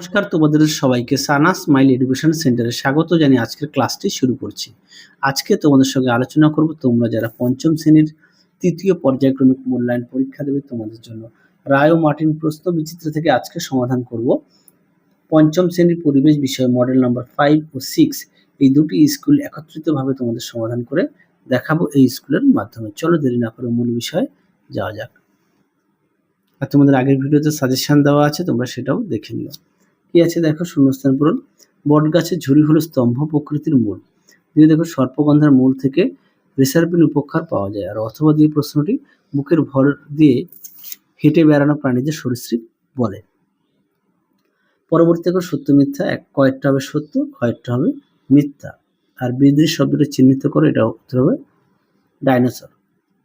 নমস্কার, তোমাদের সবাইকে সানা স্মাইল এডুকেশন সেন্টারে স্বাগত জানিয়ে আজকের ক্লাসটি শুরু করছি। আজকে তোমাদের সঙ্গে আলোচনা করব, তোমরা যারা পঞ্চম শ্রেণির তৃতীয় পর্যায়ক্রমিক মূল্যায়ন পরীক্ষা দেবে, তোমাদের জন্য রায় ও মার্টিন প্রশ্ন বিচিত্র থেকে আজকে সমাধান করব। পঞ্চম শ্রেণির পরিবেশ বিষয় মডেল নম্বর ফাইভ ও সিক্স এই দুটি স্কুল একত্রিতভাবে তোমাদের সমাধান করে দেখাবো এই স্কুলের মাধ্যমে। চলো দেরি না করে মূল বিষয়ে যাওয়া যাক। আর তোমাদের আগের ভিডিওতে সাজেশন দেওয়া আছে, তোমরা সেটাও দেখে নিও। কি আছে দেখো, শূন্যস্থান পূরণ। বট গাছের ঝুড়ি হলো স্তম্ভ প্রকৃতির মূল। দিয়ে দেখো, সর্পগন্ধার মূল থেকে রেসার্পিন উপক্ষার পাওয়া যায়। আর অথবা দিয়ে প্রশ্নটি, বুকের ভর দিয়ে হেঁটে বেড়ানো প্রাণীদের সরীসৃপ বলে। পরবর্তী দেখো, সত্য মিথ্যা। এক, কয়েকটা হবে সত্য, কয়েকটা হবে মিথ্যা। আর বৃদ্ধির শব্দটা চিহ্নিত করে, এটা উত্তর হবে ডাইনোসর।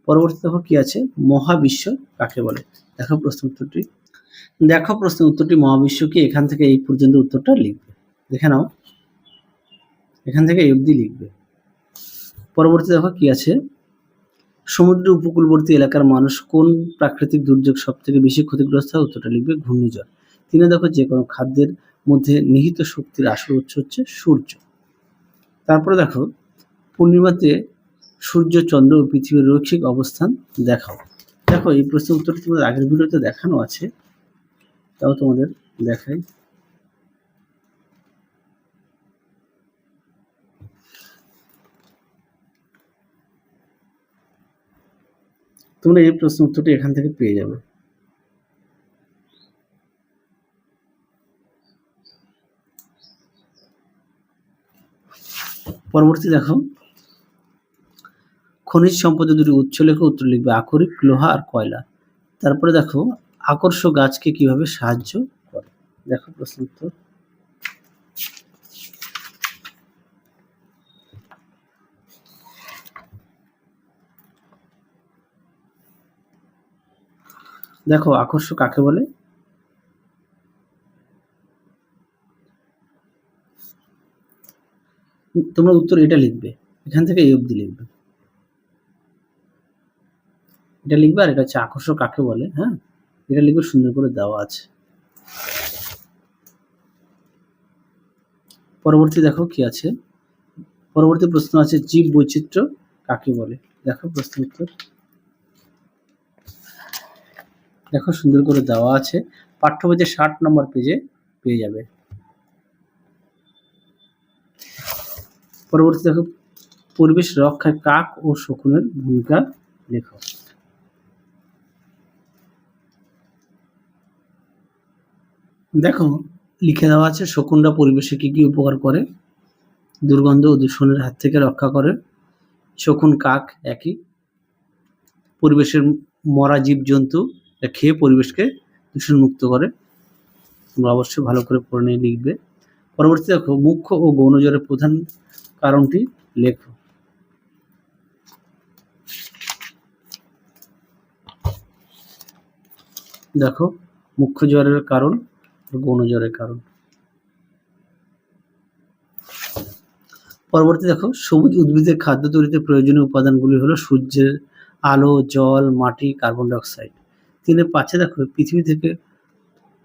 পরবর্তী দেখো, কি আছে? মহাবিশ্ব কাকে বলে? দেখো প্রশ্ন উত্তরটি। দেখো প্রশ্নের উত্তরটি মহাবিশ্ব কি? এখান থেকে এই পর্যন্ত উত্তরটা লিখবে। দেখে নাও। এখান থেকে এই অবধি লিখবে। পরবর্তী দেখো কি আছে? সমুদ্র উপকূলবর্তী এলাকার মানুষ কোন প্রাকৃতিক দুর্যোগ সব থেকে বেশি ক্ষতিগ্রস্ত হয়? উত্তরটা লিখবে ঘূর্ণিঝড়। তিনে দেখো যে কোনো খাদ্যের মধ্যে নিহিত শক্তির আসল উৎস হচ্ছে সূর্য। তারপরে দেখো, পূর্ণিমাতে সূর্য, চন্দ্র ও পৃথিবীর রৈখিক অবস্থান দেখাও। দেখো, এই প্রশ্নের উত্তরটি তোমাদের আগের ভিডিওতে দেখানো আছে। তাও তোমাদের দেখাই। তোমরা এই প্রশ্ন উত্তরটি এখান থেকে পেয়ে যাবে। পরবর্তী দেখো। খনিজ সম্পদের দুটি উৎস লেখে উত্তর লিখবে আকরিক, লোহা আর কয়লা। তারপরে দেখো আকর্ষ গাছকে কীভাবে সাহায্য করে? দেখো প্রশ্ন উত্তর দেখো আকর্ষ কাকে বলে? তোমরা উত্তর এটা লিখবে, এখান থেকে এই অবধি লিখবে। এটা লিখবে আর এটা হচ্ছে আকর্ষ কাকে বলে হ্যাঁ? এটা লিখবে সুন্দর করে দেওয়া আছে। পরবর্তী দেখো কি আছে? পরবর্তী প্রশ্ন আছে, জীব বৈচিত্র্য কাকে বলে? দেখো প্রশ্ন উত্তর। দেখো সুন্দর করে দেওয়া আছে, পাঠ্য বইতে ষাট নম্বর পেজে পেয়ে যাবে। পরবর্তী দেখো, পরিবেশ রক্ষায় কাক ও শকুনের ভূমিকা লেখো। দেখো, লিখে দেওয়া আছে, শকুনরা পরিবেশে কী কী উপকার করে? দুর্গন্ধ ও দূষণের হাত থেকে রক্ষা করে। শকুন কাক, একই। পরিবেশের মরা জীবজন্তু খেয়ে পরিবেশকে দূষণমুক্ত করে। তোমরা অবশ্যই ভালো করে পড়ে নিয়ে লিখবে। পরবর্তী দেখো, মুখ্য ও গৌণজ্বরের প্রধান কারণটি লেখো। দেখো, মুখ্য জ্বরের কারণ গৌণ জ্বরের কারণ। পরবর্তী দেখো, সবুজ উদ্ভিদের খাদ্য তৈরিতে প্রয়োজনীয় উপাদানগুলি হলো সূর্যের আলো, জল, মাটি, কার্বন ডাইঅক্সাইড। তিনে পাঁচে দেখো, পৃথিবী থেকে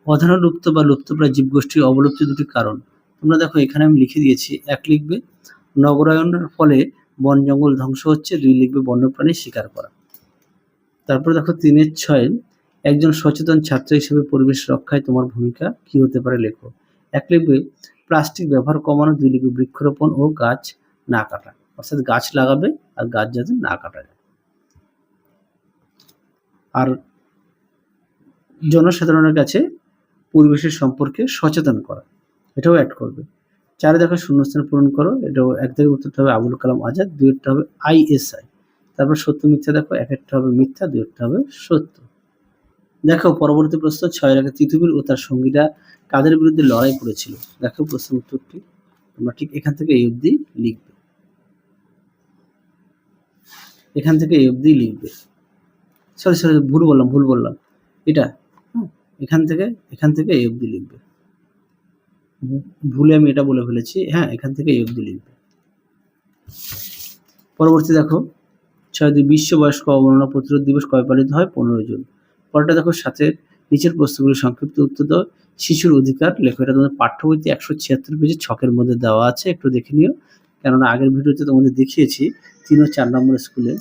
অধানুলুপ্ত বা লুপ্তপ্রায় জীবগোষ্ঠী অবলুপ্ত দুটি কারণ। তোমরা দেখো, এখানে আমি লিখে দিয়েছি, এক লিখবে, নগরায়নের ফলে বন জঙ্গল ধ্বংস হচ্ছে, দুই লিখবে বন্যপ্রাণী শিকার করা। তারপরে দেখো, তিনের ছয় একজন সচেতন ছাত্র হিসেবে পরিবেশ রক্ষায় তোমার ভূমিকা কি হতে পারে লেখো। এক লিখবে প্লাস্টিক ব্যবহার কমানো, দুই লিখবে বৃক্ষরোপণ ও গাছ না কাটা। অর্থাৎ গাছ লাগাবে আর গাছ যাতে না কাটা যায়। আর জনসাধারণের কাছে পরিবেশের সম্পর্কে সচেতন করা, এটাও অ্যাড করবে। চারে দেখো শূন্যস্থান পূরণ করো, এটাও এক থেকে উত্তরটা হবে আবুল কালাম আজাদ দুইটা হবে আইএসআই তারপর সত্য মিথ্যা দেখো, এক একটা হবে মিথ্যা, দুই একটা হবে সত্য। দেখো, পরবর্তী প্রশ্ন, ছয় রেখা তিতুমির ও তার সঙ্গীরা কাদের বিরুদ্ধে লড়াই করেছিল? দেখো প্রশ্ন উত্তরটি, তোমরা ঠিক এখান থেকে এই অবধি লিখবে। এখান থেকে এই অবধি লিখবে। সরি সরি, ভুল বললাম ভুল বললাম। এটা এখান থেকে এখান থেকে এই অবধি লিখবে। ভুলে আমি এটা বলে ফেলেছি হ্যাঁ এখান থেকে এই অবধি লিখবে। পরবর্তী দেখো, ছয় দুই বিশ্ব বয়স্ক অবমাননা প্রতিরোধ দিবস কবে পালিত হয়? পনেরো জুন। পরেরটা দেখো সাথে, নিচের প্রশ্নগুলি সংক্ষিপ্ত উত্তর দাও। শিশুর অধিকার, লেখো, এটা তোমাদের পাঠ্য বইতে একশো ছিয়াত্তর পেজে ছকের মধ্যে দেওয়া আছে, একটু দেখে নিও। কেননা আগের ভিডিওতে তোমাদের দেখিয়েছি, তিন ও চার নম্বর স্কুলে।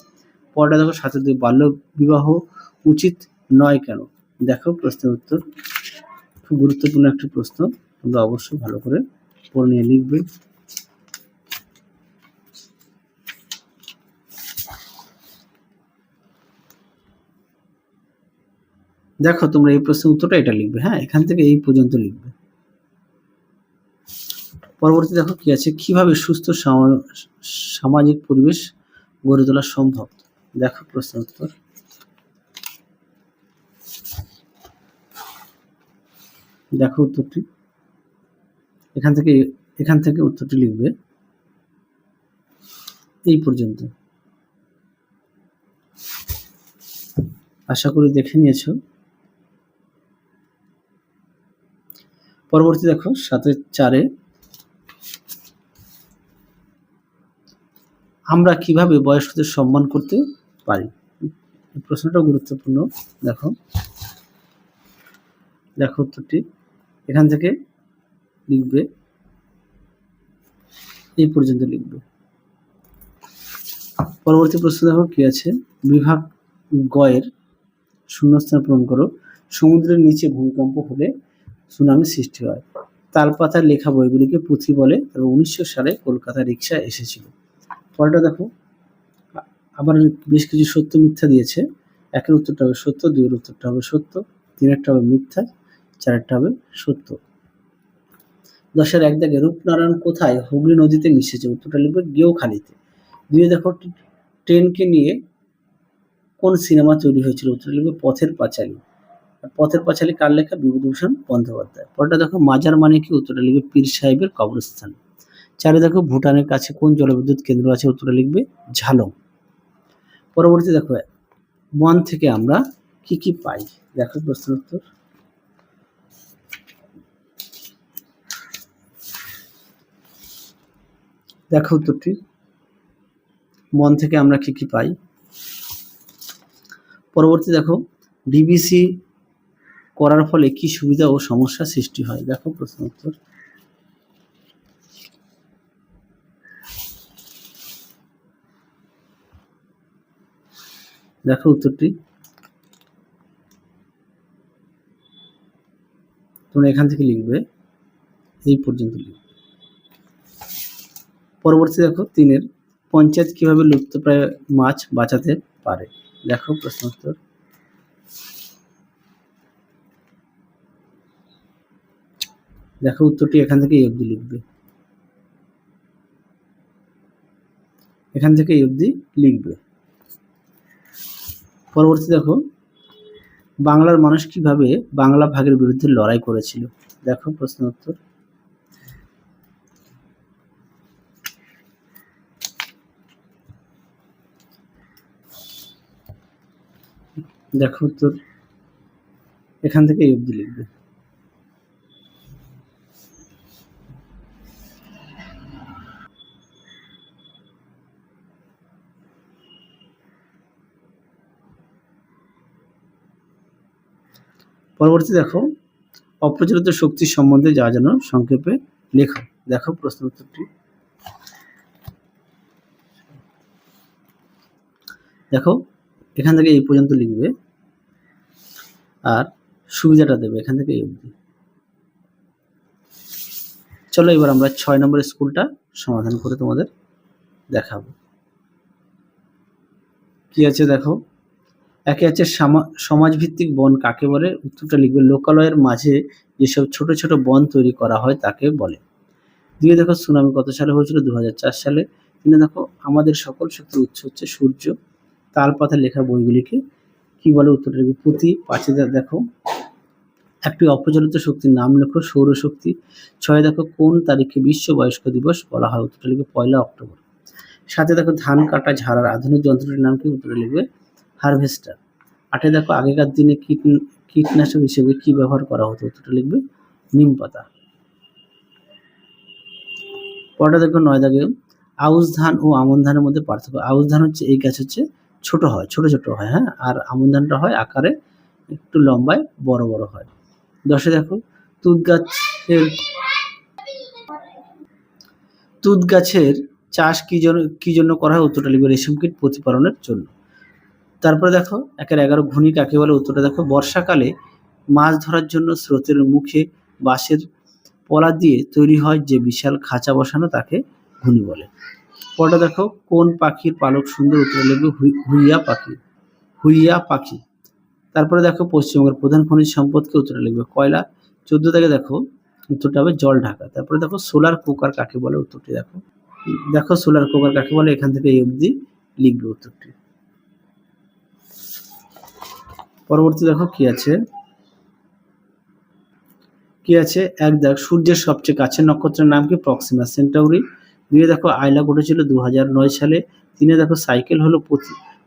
পরটা দেখো সাথে দুই, বাল্য বিবাহ উচিত নয় কেন? দেখো প্রশ্নের উত্তর। খুব গুরুত্বপূর্ণ একটি প্রশ্ন, তোমরা অবশ্যই ভালো করে পড়ে নিয়ে লিখবে। দেখো তোমরা এই প্রশ্নের উত্তরটা এটা লিখবে হ্যাঁ? এখান থেকে এই পর্যন্ত লিখবে। পরবর্তী দেখো কি আছে? কীভাবে সুস্থ সামাজিক পরিবেশ গড়ে তোলা সম্ভব? দেখো প্রশ্ন উত্তর। দেখো উত্তরটি। এখান থেকে এখান থেকে উত্তরটি লিখবে। এই পর্যন্ত। আশা করি দেখে নিয়েছো। পরবর্তী দেখো সাথে চারে আমরা কীভাবে বয়স্কদের সম্মান করতে পারি? প্রশ্নটা গুরুত্বপূর্ণ, দেখো। দেখো উত্তরটি, এখান থেকে লিখবে, এই পর্যন্ত লিখবে। পরবর্তী প্রশ্ন দেখো, কি আছে? বিভাগ গয়ের শূন্যস্থান পূরণ করো। সমুদ্রের নিচে ভূমিকম্প হলে সুনামি সৃষ্টি হয়। তাল পাতার লেখা বইগুলিকে পুঁথি বলে এবং উনিশশো সালে কলকাতা রিক্সা এসেছিল। পরেরটা দেখো। আবার বেশ কিছু সত্য মিথ্যা দিয়েছে। একের উত্তরটা হবে সত্য, দুইয়ের উত্তরটা হবে সত্য, তিনেরটা হবে মিথ্যা, চারেরটা হবে সত্য। দশের এক দাগে রূপনারায়ণ কোথায় হুগলি নদীতে মিশেছে? উত্তরটা লিখবে গেওখালিতে। দুয়ে দেখো, ট্রেনকে নিয়ে কোন সিনেমা তৈরি হয়েছিল? উত্তরটা লিখবে পথের পাঁচালী। পথের পাঁচালী কার লেখা? বিভূতিভূষণ বন্দ্যোপাধ্যায়। পরটা দেখো, মাজার মানে কি? উত্তরটা লিখবে পীর সাহেবের কবরস্থান। চারে দেখো, ভুটানের কাছে কোন জলবিদ্যুৎ কেন্দ্র আছে? উত্তরটা লিখবে ঝালং। পরবর্তী দেখো বন থেকে আমরা কি কি পাই? দেখো প্রশ্ন উত্তর। দেখো উত্তরটি। বন থেকে আমরা কি কি পাই? পরবর্তী দেখো ডিবিসি করার ফলে কি সুবিধা ও সমস্যা সৃষ্টি হয়? দেখো প্রশ্ন উত্তর। দেখো উত্তরটি। তোমরা এখান থেকে লিখবে, এই পর্যন্ত লিখবে। পরবর্তী দেখো তিনের, পঞ্চায়েত কীভাবে লুপ্তপ্রায় মাছ বাঁচাতে পারে? দেখো প্রশ্ন উত্তর। দেখো উত্তরটি এখান থেকে এই অবধি লিখবে। এখান থেকে এই অবধি লিখবে। পরবর্তী দেখো, বাংলার মানুষ কীভাবে বাংলা ভাগের বিরুদ্ধে লড়াই করেছিল? দেখো প্রশ্ন উত্তর। দেখো উত্তর। এখান থেকে এই অবধি লিখবে। পরবর্তী দেখো, অপ্রচলিত শক্তি সম্বন্ধে যা যেন সংক্ষেপে লেখো। দেখো প্রশ্ন উত্তরটি দেখো, এখান থেকে এই পর্যন্ত লিখবে, আর সুবিধাটা দেবে এখান থেকে এই অবধি। চলো এবার আমরা ছয় নম্বরের স্কুলটা সমাধান করে তোমাদের দেখাবো। কি আছে দেখো? একে আছে সামা- সমাজভিত্তিক বন কাকে বলে? উত্তরটা লিখবে, লোকালয়ের মাঝে যেসব ছোট ছোট বন তৈরি করা হয় তাকে বলে। দিয়ে দেখো, সুনামি কত সালে হয়েছিল? দু হাজার চার সালে। তিনে দেখো, আমাদের সকল শক্তির উৎস হচ্ছে সূর্য। তালপাতা লেখা বইগুলিকে কি বলে? উত্তরটা লিখবে, পুঁথি। পাঁচে দেখো, একটি অপ্রচলিত শক্তির নাম লেখো, সৌরশক্তি। ছয় দেখো, কোন তারিখে বিশ্ব বয়স্ক দিবস? বলা হয়, উত্তরটা লিখবে, পয়লা অক্টোবর। সাথে দেখো, ধান কাটা ঝাড়ার আধুনিক যন্ত্রটির নাম কি? উত্তরে লিখবে হারভেস্টার। আটে দেখো, আগেকার দিনে কীট কীটনাশক হিসেবে কি ব্যবহার করা হতো? উত্তরটা লিখবে, নিম পাতা। পরটা দেখো, নয় দাগে, আউশ ধান ও আমন ধানের মধ্যে পার্থক্য। আউশ ধান হচ্ছে, এই গাছ হচ্ছে ছোট হয়, ছোট ছোট হয় হ্যাঁ? আর আমন ধানটা হয় আকারে একটু লম্বায়, বড় বড় হয়। দশে দেখো, তুত গাছের তুত গাছের চাষ কি জন্য কি জন্য করা হয়? উত্তরটা লিখবে, রেশম কীট প্রতিপালনের জন্য। তারপরে দেখো, একের এগারো ঘুনি কাকে বলে? উত্তরটা দেখো, বর্ষাকালে মাছ ধরার জন্য স্রোতের মুখে বাঁশের পলা দিয়ে তৈরি হয় যে বিশাল খাঁচা বসানো তাকে ঘুনি বলে। পরটা দেখো, কোন পাখির পালক সুন্দর উত্তরে লিখবে, হুই- হুইয়া পাখি হুইয়া পাখি। তারপরে দেখো, পশ্চিমবঙ্গের প্রধান খনিজ সম্পদকে উত্তরে লিখবে, কয়লা। চোদ্দ থেকে দেখো, উত্তরটা হবে জল ঢাকা। তারপরে দেখো, সোলার কুকার কাকে বলে? উত্তরটি দেখো। দেখো, সোলার কুকার কাকে বলে? এখান থেকে এই অবধি লিখবে উত্তরটি। পরবর্তী দেখো কি আছে? কি আছে? এক দেখ, সূর্যের সবচেয়ে কাছের নক্ষত্রের নাম কি? প্রক্সিমা সেন্টাউরি দুয়ে দেখো আইলা ঘটেছিল দু সালে। তিনে দেখো সাইকেল হলো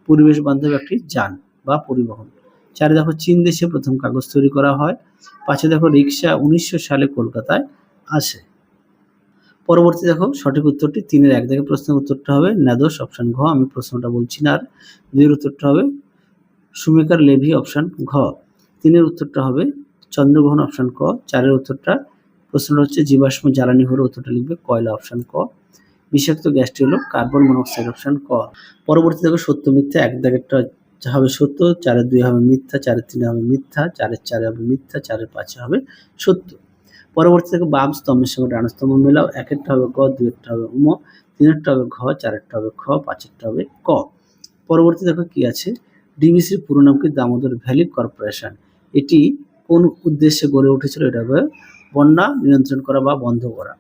পরিবেশ বান্ধব একটি যান বা পরিবহন। চারে দেখো চীন দেশে প্রথম কাগজ তৈরি করা হয়। পাঁচে দেখো রিক্সা উনিশশো সালে কলকাতায় আসে। পরবর্তী দেখো সঠিক উত্তরটি তিনের এক দেখে প্রশ্নের উত্তরটা হবে নাদোস অপশন ঘ, আমি প্রশ্নটা বলছি না আর। দুইয়ের উত্তরটা হবে সুমেকার লেভি অপশান ঘ। তিনের উত্তরটা হবে চন্দ্রগ্রহণ অপশান ক। চারের উত্তরটা প্রশ্নটা হচ্ছে জীবাশ্ম জ্বালানি হলো উত্তরটা লিখবে কয়লা অপশান ক। বিষাক্ত গ্যাসটি হলো কার্বন মনোক্সাইড অপশান ক। পরবর্তী দেখো সত্য মিথ্যা, এক দাগেরটা হবে সত্য চারের দুই হবে মিথ্যা চারের তিনে হবে মিথ্যা চারের চারে হবে মিথ্যা চারের পাঁচে হবে সত্য। পরবর্তী থেকে বাম স্তম্ভের সঙ্গে ডান স্তম্ভ মেলাও, একেরটা হবে গ, দুয়েরটা হবে উম, তিনেরটা হবে ঘ, চারেরটা হবে খ, পাঁচেরটা হবে ক। পরবর্তী দেখো কি আছে? ডিবিসির পুরো নাম কি দামোদর ভ্যালি কর্পোরেশন? এটি কোন উদ্দেশ্যে গড়ে উঠেছিল এটা হবে বন্যা নিয়ন্ত্রণ করা বা বন্ধ করা।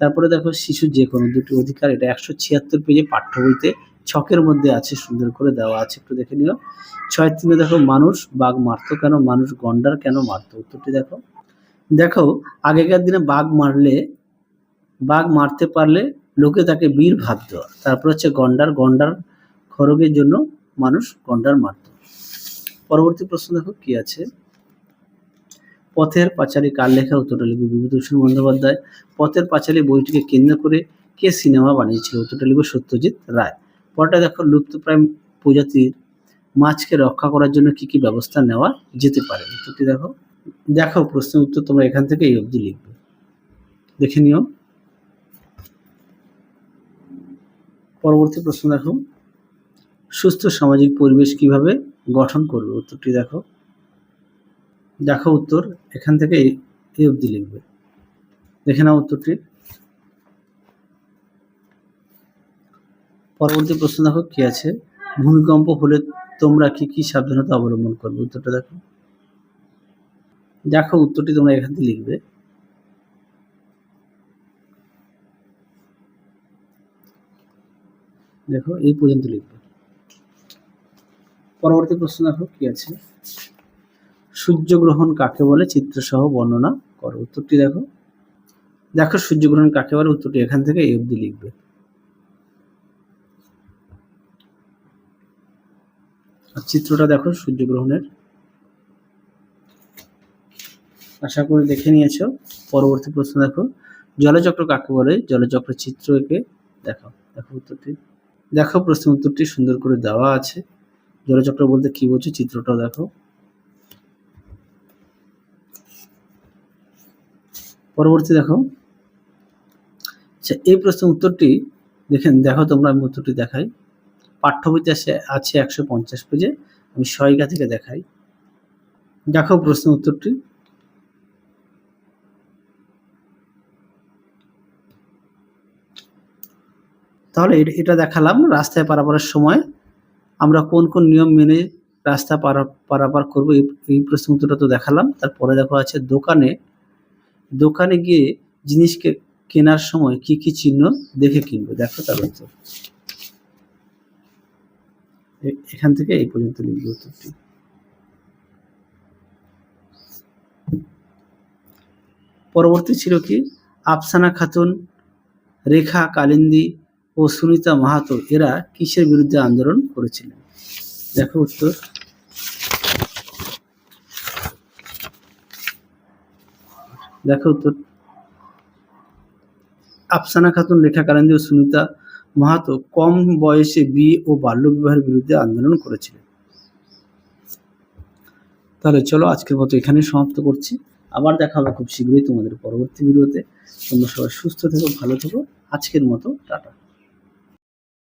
তারপরে দেখো শিশু যে কোনো দুটি অধিকার, এটা একশো ছিয়াত্তর পেজে পাঠ্য বইতে ছকের মধ্যে আছে, সুন্দর করে দেওয়া আছে, একটু দেখে নিও। ছয় তিনে দেখো মানুষ, বাঘ মারতো কেন, মানুষ গন্ডার কেন মারতো, উত্তরটি দেখো। দেখো, আগেকার দিনে বাঘ মারলে, বাঘ মারতে পারলে লোকে তাকে বীর ভাবত। তারপর হচ্ছে গন্ডার গন্ডার খড়গের জন্য মানুষ মারত। পরবর্তী প্রশ্ন দেখো, কি আছে? পথের পাঁচালী কার লেখা? উত্তরটা লিখবে বিভূতিভূষণ বন্দ্যোপাধ্যায়। পথের পাঁচালী বইটিকে কেন্দ্র করে কে সিনেমা বানিয়েছিল? উত্তরটা লিখবে সত্যজিৎ রায়। পরটা দেখো লুপ্তপ্রায় প্রজাতির। মাছকে রক্ষা করার জন্য কি কি ব্যবস্থা নেওয়া যেতে পারে? উত্তরটি দেখো দেখো, প্রশ্নের উত্তর তোমরা এখান থেকে এই অবধি লিখবে। দেখে নিও। পরবর্তী প্রশ্ন দেখো সুস্থ সামাজিক পরিবেশ কীভাবে গঠন করবে? উত্তরটি দেখো। দেখো উত্তর, এখান থেকে এই অবধি লিখবে। দেখে নাও উত্তরটি। পরবর্তী প্রশ্ন দেখো, কি আছে? ভূমিকম্প হলে তোমরা কি কি সাবধানতা অবলম্বন করবে? উত্তরটা দেখো। দেখো উত্তরটি তোমরা এখান থেকে লিখবে। দেখো, এই পর্যন্ত লিখবে। পরবর্তী প্রশ্ন দেখো, কি আছে? সূর্যগ্রহণ কাকে বলে? চিত্রসহ বর্ণনা করো। উত্তরটি দেখো। দেখো সূর্যগ্রহণ কাকে বলে, উত্তরটি এখান থেকে এই অবধি লিখবে। আর চিত্রটা দেখো সূর্যগ্রহণের। আশা করি দেখে নিয়েছো। পরবর্তী প্রশ্ন দেখো। জলচক্র কাকে বলে? জলচক্র চিত্র এঁকে দেখো দেখো উত্তরটি। দেখো প্রশ্ন উত্তরটি সুন্দর করে দেওয়া আছে। জলচক্র বলতে কি বলছে? চিত্রটা দেখো। পরবর্তী দেখো। আচ্ছা এই প্রশ্নের উত্তরটি দেখেন, দেখো তোমরা, আমি উত্তরটি দেখাই। পাঠ্য বইতে আছে একশো পঞ্চাশ পেজে, আমি সহায়িকা থেকে দেখাই। দেখো প্রশ্ন উত্তরটি। তাহলে এটা দেখালাম রাস্তায় পারাপারের সময়। আমরা কোন কোন নিয়ম মেনে রাস্তা পারা পারাপার করব এই প্রশ্ন উত্তরটা তো দেখালাম। তারপরে দেখো আছে দোকানে দোকানে গিয়ে জিনিসকে কেনার সময় কি কি চিহ্ন দেখে কিনবে। দেখো তার উত্তর এখান থেকে এই পর্যন্ত লিখবে উত্তরটি। পরবর্তী ছিল কি, আফসানা খাতুন, রেখা কালিন্দী ও সুনিতা মাহাতো এরা কিসের বিরুদ্ধে আন্দোলন করেছিলেন? দেখো উত্তর। দেখো উত্তর। আফসানা খাতুন, লেখা কালিন্দী ও সুনিতা মাহাতো কম বয়সে বিয়ে ও বাল্যবিবাহের বিরুদ্ধে আন্দোলন করেছিলেন। তাহলে চলো আজকের মতো এখানে সমাপ্ত করছি। আবার দেখা হবে খুব শীঘ্রই তোমাদের পরবর্তী ভিডিওতে। তোমরা সবাই সুস্থ থেকো, ভালো থেকো। আজকের মতো টাটা।